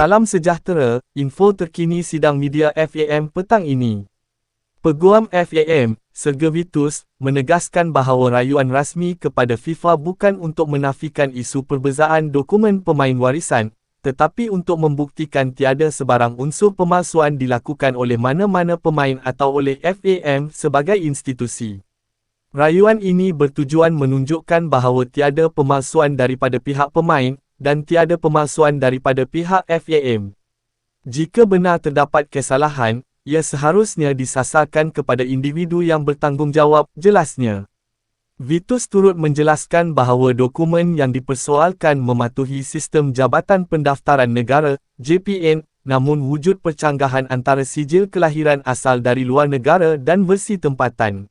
Salam sejahtera, info terkini sidang media FAM petang ini. Peguam FAM, Sergey Vitus, menegaskan bahawa rayuan rasmi kepada FIFA bukan untuk menafikan isu perbezaan dokumen pemain warisan, tetapi untuk membuktikan tiada sebarang unsur pemalsuan dilakukan oleh mana-mana pemain atau oleh FAM sebagai institusi. Rayuan ini bertujuan menunjukkan bahawa tiada pemalsuan daripada pihak pemain dan tiada pemalsuan daripada pihak FAM. Jika benar terdapat kesalahan, ia seharusnya disasarkan kepada individu yang bertanggungjawab, jelasnya. Vitus turut menjelaskan bahawa dokumen yang dipersoalkan mematuhi sistem Jabatan Pendaftaran Negara, JPN, namun wujud percanggahan antara sijil kelahiran asal dari luar negara dan versi tempatan.